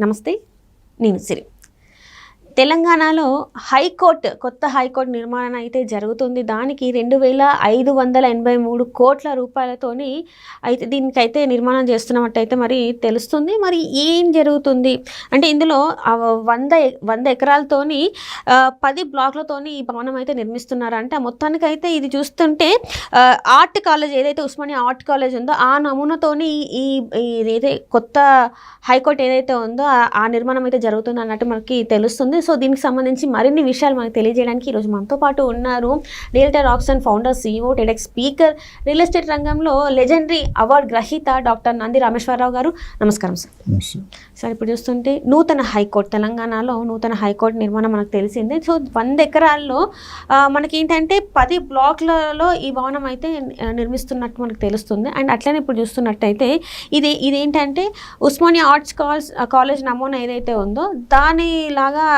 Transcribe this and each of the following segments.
నమస్తే నేను సిరి. తెలంగాణలో హైకోర్టు కొత్త హైకోర్టు నిర్మాణం అయితే జరుగుతుంది. దానికి రెండు వేల ఐదు వందల ఎనభై మూడు కోట్ల రూపాయలతోని అయితే దీనికైతే నిర్మాణం చేస్తున్నట్టయితే మరి తెలుస్తుంది. మరి ఏం జరుగుతుంది? అంటే ఇందులో వంద వంద ఎకరాలతోని పది బ్లాక్లతోని ఈ భవనం అయితే నిర్మిస్తున్నారంటే. ఆ మొత్తానికైతే ఇది చూస్తుంటే ఆర్ట్ కాలేజ్ ఏదైతే ఉస్మానియా ఆర్ట్ కాలేజ్ ఉందో ఆ నమూనాతోని ఈ ఈ ఏదైతే కొత్త హైకోర్టు ఏదైతే ఉందో ఆ- ఆ నిర్మాణం అయితే జరుగుతుంది అన్నట్టు మనకి తెలుస్తుంది. సో దీనికి సంబంధించి మరిన్ని విషయాలు మనకు తెలియజేయడానికి ఈరోజు మనతో పాటు ఉన్నారు realtor option founder CEO TEDx speaker real estate రంగంలో లెజెండరీ అవార్డు గ్రహీత డాక్టర్ నంది రామేశ్వరరావు గారు. నమస్కారం సార్. సార్ ఇప్పుడు చూస్తుంటే నూతన హైకోర్టు తెలంగాణలో నూతన హైకోర్టు నిర్మాణం మనకు తెలిసిందే. సో వంద ఎకరాల్లో మనకి ఏంటంటే పది బ్లాక్లలో ఈ భవనం అయితే నిర్మిస్తున్నట్టు మనకు తెలుస్తుంది. అండ్ అట్లనే ఇప్పుడు చూస్తున్నట్టయితే ఇది ఇదేంటంటే ఉస్మానియా ఆర్ట్స్ కాలేజ్ కాలేజ్ నమూనా ఏదైతే ఉందో దానిలాగా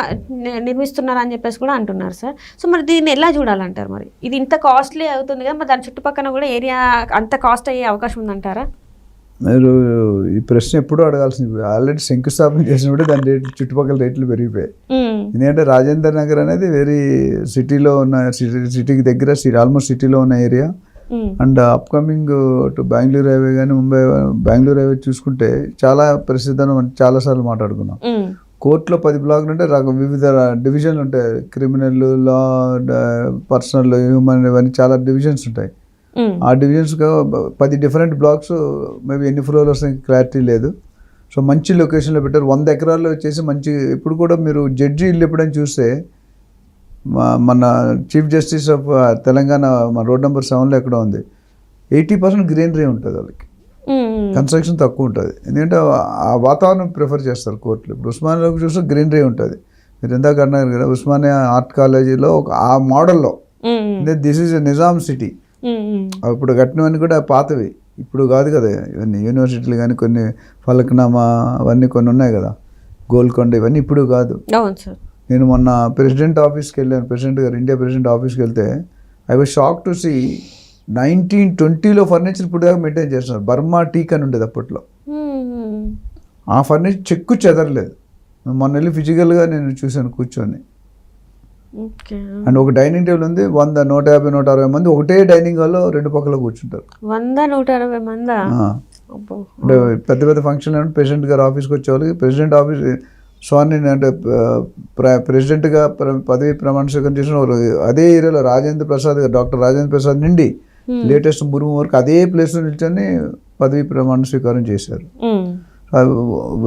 నిర్మిస్తున్నారు అని చెప్పేసి కూడా అంటున్నారు సార్. సో మరి దీన్ని ఎలా చూడాలంటారు మరి? ఇది ఇంత కాస్ట్లీ అవుతుంది కదా మరి దాని చుట్టుపక్కల కూడా ఏరియా అంత కాస్ట్ అయ్యే అవకాశం ఉందంటారా? మీరు ఈ ప్రశ్న ఎప్పుడూ అడగాల్సింది. ఆల్రెడీ శంకుస్థాపన చేసినప్పుడు దాని రేట్లు చుట్టుపక్కల రేట్లు పెరిగిపోయాయి. ఎందుకంటే రాజేందర్ నగర్ అనేది వెరీ సిటీలో ఉన్న సిటీ సిటీకి దగ్గర ఆల్మోస్ట్ సిటీలో ఉన్న area. And upcoming to Bengaluru highway కానీ ముంబై బెంగళూరు హైవే చూసుకుంటే చాలా ప్రసిద్ధం మనం చాలాసార్లు మాట్లాడుకున్నాం. కోర్టులో పది బ్లాక్లు ఉంటే రక వివిధ డివిజన్లు ఉంటాయి. క్రిమినల్ లా పర్సనల్ హ్యూమన్ ఇవన్నీ చాలా డివిజన్స్ ఉంటాయి. ఆ డివిజన్స్ పది డిఫరెంట్ బ్లాక్స్ మేబీ ఎన్ని ఫ్లోర్లు వస్తాయి క్లారిటీ లేదు. సో మంచి లొకేషన్లో పెట్టారు. వంద ఎకరాల్లో వచ్చేసి మంచి ఇప్పుడు కూడా మీరు జడ్జి ఇల్లు ఎప్పుడైనా చూస్తే మా- మన చీఫ్ జస్టిస్ ఆఫ్ తెలంగాణ మన రోడ్ నెంబర్ సెవెన్లో ఎక్కడ ఉంది. ఎయిటీ పర్సెంట్ గ్రీనరీ ఉంటుంది వాళ్ళకి. కన్స్ట్రక్షన్ తక్కువ ఉంటుంది. ఎందుకంటే ఆ వాతావరణం ప్రిఫర్ చేస్తారు కోర్టులు. ఇప్పుడు ఉస్మానియాలోకి చూస్తే గ్రీనరీ ఉంటుంది. మీరు ఇందాక అన్నారు కదా ఉస్మానియా ఆర్ట్ కాలేజీలో ఒక ఆ మోడల్లో. This is Nizam city. అప్పుడు కట్టినవన్నీ కూడా పాతవి. ఇప్పుడు కాదు కదా ఇవన్నీ యూనివర్సిటీలు కానీ కొన్ని ఫలక్నామా అవన్నీ కొన్ని ఉన్నాయి కదా. గోల్కొండ ఇవన్నీ ఇప్పుడు కాదు. నేను మొన్న ప్రెసిడెంట్ ఆఫీస్కి వెళ్ళాను. ప్రెసిడెంట్ గారు ఇండియా ప్రెసిడెంట్ ఆఫీస్కి వెళ్తే I was shock to see nineteen ట్వంటీలో ఫర్నిచర్ ఇప్పుడు దాకా మెయింటైన్ చేస్తున్నారు. బర్మా టీక్ అని ఉండేది అప్పట్లో. ఆ ఫర్నిచర్ చెక్కు చెదరలేదు. మొన్న వెళ్ళి ఫిజికల్గా నేను చూశాను కూర్చొని. అండ్ ఒక డైనింగ్ టేబుల్ ఉంది వంద నూట యాభై నూట అరవై మంది ఒకటే డైనింగ్ హాల్లో రెండు పక్కల కూర్చుంటారు. వంద నూట అరవై మందా? అంటే పెద్ద పెద్ద ఫంక్షన్లు అంటే ప్రెసిడెంట్ గారు ఆఫీస్కి వచ్చే వాళ్ళకి ప్రెసిడెంట్ ఆఫీస్ స్వామి అంటే ప్ర- ప్రెసిడెంట్గా ప్ర- పదవి ప్రమాణ స్వీకారం చేసిన అదే ఏరియాలో రాజేంద్ర ప్రసాద్ గారు డాక్టర్ రాజేంద్ర ప్రసాద్ నుండి. లేటెస్ట్ మురుము వరకు అదే ప్లేస్లో నిల్చొని పదవి ప్రమాణ స్వీకారం చేశారు. మ్మ్.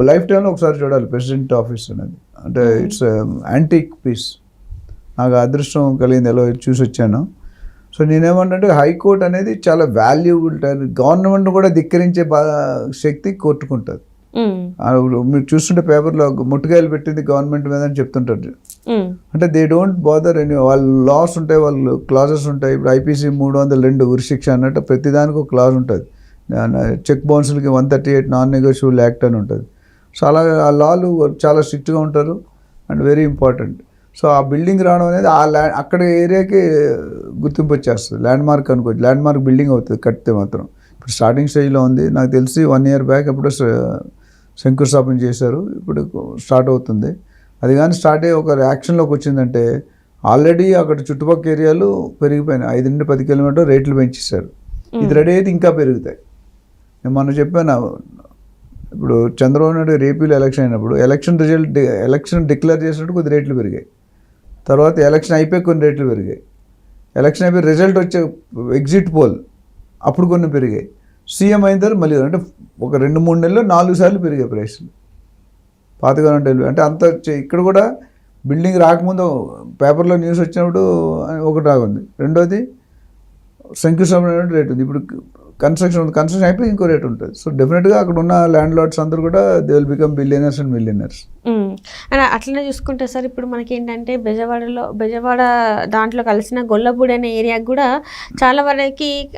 లైఫ్ టైంలో ఒకసారి చూడాలి ప్రెసిడెంట్ ఆఫీస్ అనేది. అంటే ఇట్స్ యాంటీక్ పీస్ నాకు అదృష్టం కలిగింది ఎలా చూసి వచ్చాను. సో నేనేమంటే హైకోర్టు అనేది చాలా వాల్యూబుల్ గవర్నమెంట్ కూడా ధిక్కరించే శక్తి కోర్టుకుంటుంది మీరు చూస్తుంటే పేపర్లో ముట్టుకాయలు పెట్టింది గవర్నమెంట్ మీద అని చెప్తుంటారు. అంటే దే డోంట్ బాదర్ ఎనీ వాళ్ళు లాస్ ఉంటాయి వాళ్ళు క్లాజెస్ ఉంటాయి. ఇప్పుడు ఐపీసీ మూడు వందల రెండు ఉరిశిక్ష అన్నట్టు ప్రతిదానికి ఒక క్లాజ్ ఉంటుంది. Check బౌన్సులకి one thirty eight non negotiable act అని ఉంటుంది. సో అలా ఆ లాలు చాలా స్ట్రిక్ట్గా ఉంటారు అండ్ వెరీ ఇంపార్టెంట్ సో ఆ బిల్డింగ్ రావడం అనేది ఆ ల్యాండ్ అక్కడ ఏరియాకి గుర్తింపు వచ్చేస్తుంది. ల్యాండ్ మార్క్ అనుకోవచ్చు. ల్యాండ్ మార్క్ బిల్డింగ్ అవుతుంది కడితే మాత్రం. ఇప్పుడు స్టార్టింగ్ స్టేజ్లో ఉంది. నాకు తెలిసి వన్ ఇయర్ బ్యాక్ ఎప్పుడో శంకుస్థాపన చేశారు. ఇప్పుడు స్టార్ట్ అవుతుంది. అది కానీ స్టార్ట్ అయ్యి ఒక యాక్షన్లోకి వచ్చిందంటే ఆల్రెడీ అక్కడ చుట్టుపక్కల ఏరియాలు పెరిగిపోయినాయి. ఐదు నుండి పది కిలోమీటర్ రేట్లు పెంచేశారు. ఇది రెడీ అయితే ఇంకా పెరుగుతాయి. నేను మొన్న చెప్పాను ఇప్పుడు చంద్రబాబు నాయుడు రేపీలో ఎలక్షన్ అయినప్పుడు ఎలక్షన్ రిజల్ట్ ఎలక్షన్ డిక్లేర్ చేసినప్పుడు కొద్ది రేట్లు పెరిగాయి. తర్వాత ఎలక్షన్ అయిపోయి కొన్ని రేట్లు పెరిగాయి. ఎలక్షన్ అయిపోయి రిజల్ట్ వచ్చే ఎగ్జిట్ పోల్ అప్పుడు కొన్ని పెరిగాయి. సీఎం అయిన తర్వాత మళ్ళీ అంటే ఒక రెండు మూడు నెలల్లో నాలుగు సార్లు పెరిగాయి ప్రైస్లు పాత గవర్నమెంట్ అంటే అంత ఇక్కడ కూడా బిల్డింగ్ రాకముందు పేపర్లో న్యూస్ వచ్చినప్పుడు ఒకటి రాగుంది రెండోది శంకుస్థాపన రేట్ ఉంది. ఇప్పుడు కన్స్ట్రక్షన్ ఉంది. కన్స్ట్రక్షన్ అయిపోయి ఇంకో రేట్ ఉంటుంది. సో డెఫినెట్గా అక్కడ ఉన్న ల్యాండ్ లార్డ్స్ అందరూ కూడా they will become billionaires and millionaires and అట్లనే చూసుకుంటే సార్ ఇప్పుడు మనకి ఏంటంటే బెజవాడలో బెజవాడ దాంట్లో కలిసిన గొల్లపూడి అనే ఏరియాకి కూడా చాలా వరకు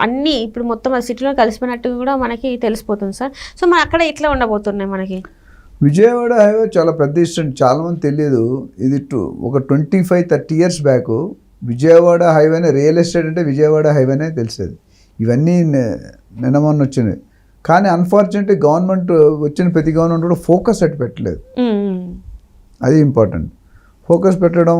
అన్నీ ఇప్పుడు మొత్తం ఆ సిటీలో కలిసిపోయినట్టు కూడా మనకి తెలిసిపోతుంది సార్. సో మన అక్కడ ఇట్లా ఉండబోతున్నాయి మనకి? విజయవాడ హైవే చాలా పెద్ద ఇష్టం చాలామంది తెలియదు. ఇది టు ఒక twenty five thirty years back Vijayawada హైవేనే real estate అంటే విజయవాడ హైవేనే తెలిసేది. ఇవన్నీ నే- నిన్న మొన్న వచ్చినాయి కానీ అన్ఫార్చునేట్లీ గవర్నమెంట్ వచ్చిన ప్రతి గవర్నమెంట్ కూడా ఫోకస్ అటు పెట్టలేదు. అది ఇంపార్టెంట్ ఫోకస్ పెట్టడం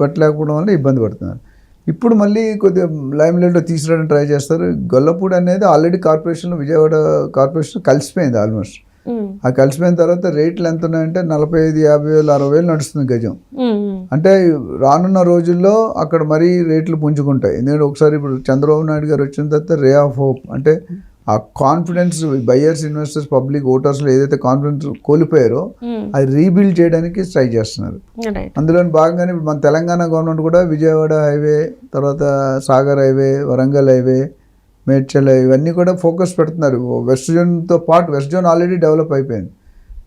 పెట్టలేకపోవడం వల్ల ఇబ్బంది పడుతున్నారు. ఇప్పుడు మళ్ళీ కొద్దిగా లైమ్ లైట్లో తీసుకురావడానికి ట్రై చేస్తారు. గొల్లపూడి అనేది ఆల్రెడీ కార్పొరేషన్ విజయవాడ కార్పొరేషన్ కలిసిపోయింది ఆల్మోస్ట్ ఆ కలిసిపోయిన తర్వాత రేట్లు ఎంత ఉన్నాయంటే నలభై ఐదు యాభై వేలు అరవై వేలు నడుస్తుంది గజం. అంటే రానున్న రోజుల్లో అక్కడ మరీ రేట్లు పుంజుకుంటాయి. ఎందుకంటే ఒకసారి ఇప్పుడు చంద్రబాబు నాయుడు గారు వచ్చిన తర్వాత రే ఆఫ్ హోప్ అంటే ఆ కాన్ఫిడెన్స్ బయ్యర్స్ ఇన్వెస్టర్స్ పబ్లిక్ ఓటర్స్లో ఏదైతే కాన్ఫిడెన్స్ కోల్పోయారో ఉమ్, అది రీబిల్డ్ చేయడానికి ట్రై చేస్తున్నారు. అందులో భాగంగానే ఇప్పుడు మన తెలంగాణ గవర్నమెంట్ కూడా విజయవాడ హైవే తర్వాత సాగర్ హైవే వరంగల్ హైవే మేడ్చల్ ఇవన్నీ కూడా ఫోకస్ పెడుతున్నారు. వెస్ట్ జోన్తో పాటు వెస్ట్ జోన్ ఆల్రెడీ డెవలప్ అయిపోయింది.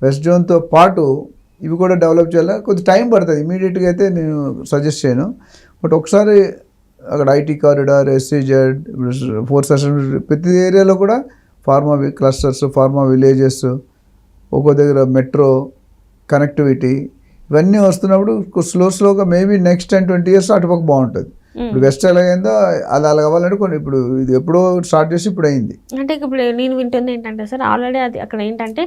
వెస్ట్ జోన్తో పాటు ఇవి కూడా డెవలప్ చేయాలి? కొద్ది టైం పడుతుంది. ఇమీడియట్గా అయితే నేను సజెస్ట్ చేయను. బట్ ఒకసారి అక్కడ IT corridor SEZ four session ప్రతి ఏరియాలో కూడా ఫార్మా క్లస్టర్స్ ఫార్మా విలేజెస్ ఒక్కో దగ్గర మెట్రో కనెక్టివిటీ ఇవన్నీ వస్తున్నప్పుడు స్లో స్లోగా maybe next ten twenty years అటుపక్క బాగుంటుంది. ఇప్పుడు వెస్ట్ ఎలాగైందో అలా అలా కావాలంటే కొన్ని ఇప్పుడు ఇది ఎప్పుడో స్టార్ట్ చేసి ఇప్పుడు అయింది. అంటే ఇప్పుడు నేను వింటుంది ఏంటంటే సార్ ఆల్రెడీ అది అక్కడ ఏంటంటే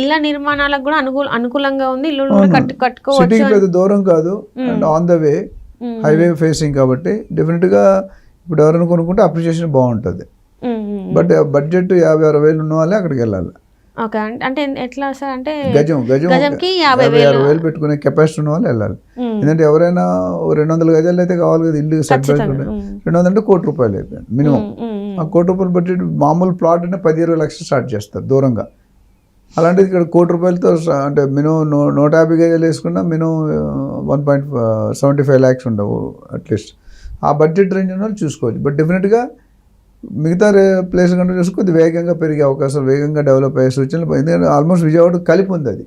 ఇళ్ళ నిర్మాణాలకు కూడా అనుకూల అనుకూలంగా ఉంది ఇల్లు. కట్టు కట్టుకోవచ్చు పెద్ద దూరం కాదు. And on the way highway facing కాబట్టి డెఫినెట్గా ఇప్పుడు ఎవరైనా కొనుక్కుంటే అప్రిషియేషన్ బాగుంటుంది. ఉమ్. బట్ బడ్జెట్ యాభై అరవై వేలు ఉన్న వాళ్ళే అక్కడికి వెళ్ళాలి. ఓకే అంటే- ఎట్లా సార్ అంటే గజం గజం గజంకి యాభై అరవై వేలు. పెట్టుకునే కెపాసిటీ ఉన్న వాళ్ళు వెళ్ళాలి. ఉమ్, ఎందుకంటే ఎవరైనా రెండు వందల గజాలు అయితే కావాలి కదా ఇల్లు సెట్. ఉమ్, రెండు వందలు అంటే కోటి రూపాయలు అయిపోయింది మినిమం. ఉమ్. ఆ కోటి రూపాయలు బట్టి మామూలు ప్లాట్ అంటే పది ఇరవై లక్షలు స్టార్ట్ చేస్తారు దూరంగా. అలాంటిది ఇక్కడ కోటి రూపాయలతో అంటే మినిమం నూ నూట యాభై గజాలు వేసుకున్నా minimum one point seventy five lakhs ఉండవు అట్లీస్ట్ ఆ బడ్జెట్ రేంజ్ ఉన్న వాళ్ళు చూసుకోవచ్చు బట్ డెఫినెట్గా మిగతా రే ప్లేస్ కంటే చూసి కొద్ది వేగంగా పెరిగే అవకాశాలు వేగంగా డెవలప్ అయ్యే సూచనలు ఎందుకంటే ఆల్మోస్ట్ విజయవాడ కలిపి ఉంది అది.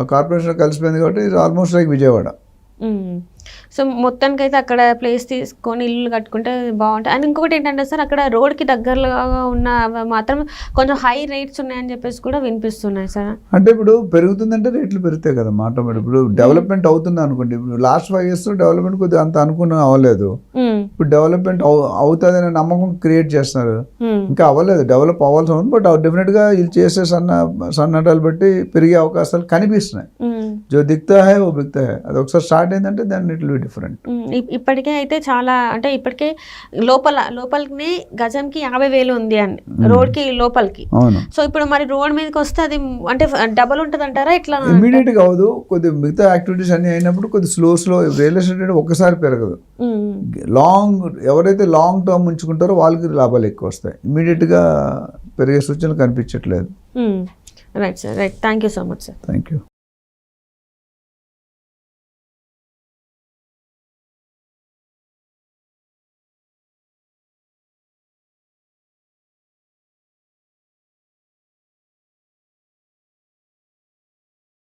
ఆ కార్పొరేషన్ కలిసిపోయింది కాబట్టి ఇది ఆల్మోస్ట్ లైక్ విజయవాడ. సో మొత్తానికి అయితే అక్కడ ప్లేస్ తీసుకొని ఇల్లు కట్టుకుంటే బాగుంటుంది. అండ్ ఇంకొకటి ఏంటంటే సార్ అక్కడ రోడ్కి దగ్గరలో ఉన్న మాత్రం కొంచెం హై రేట్స్ ఉన్నాయని చెప్పేసి కూడా వినిపిస్తున్నాయి సార్. అంటే ఇప్పుడు పెరుగుతుందంటే రేట్లు పెరుగుతాయి కదా ఆటోమేటిక్ ఇప్పుడు డెవలప్మెంట్ అవుతుంది అనుకోండి. ఇప్పుడు లాస్ట్ ఫైవ్ ఇయర్స్ డెవలప్మెంట్ కొద్దిగా అంత అనుకున్న అవ్వలేదు. మ్మ్. ఇప్పుడు డెవలప్మెంట్ అవు అవుతుందనే నమ్మకం క్రియేట్ చేస్తున్నారు. మ్మ్. ఇంకా అవ్వలేదు. డెవలప్ అవ్వాల్సి ఉంది బట్ డెఫినెట్గా వీళ్ళు చేసే సన్న సన్నటాలు బట్టి పెరిగే అవకాశాలు కనిపిస్తున్నాయి. జో దిక్తా హై ఓ బిక్తా హై అది ఒకసారి స్టార్ట్ అయిందంటే దాన్ని ఇట్ బి డిఫరెంట్ ఇప్పటికే అయితే చాలా అంటే ఇప్పటికే లోపల లోపలికి గజంకి యాభై వేలు ఉంది అని రోడ్కి లోపలికి. అవును. సో ఇప్పుడు మరి రోడ్ మీదకి వస్తే అది అంటే డబల్ ఉంటుంది అంటారా? ఇట్లా ఇమీడియట్గా అవ్వదు. కొద్ది మిగతా యాక్టివిటీస్ అన్నీ అయినప్పుడు కొద్ది స్లో స్లో రియల్ ఎస్టేట్ అంటే ఒక్కసారి పెరగదు. లాంగ్ ఎవరైతే లాంగ్ టర్మ్ ఉంచుకుంటారో వాళ్ళకి లాభాలు ఎక్కువ వస్తాయి. ఇమీడియట్గా పెరిగే సూచనలు కనిపించట్లేదు. Right sir right thank you so much sir thank you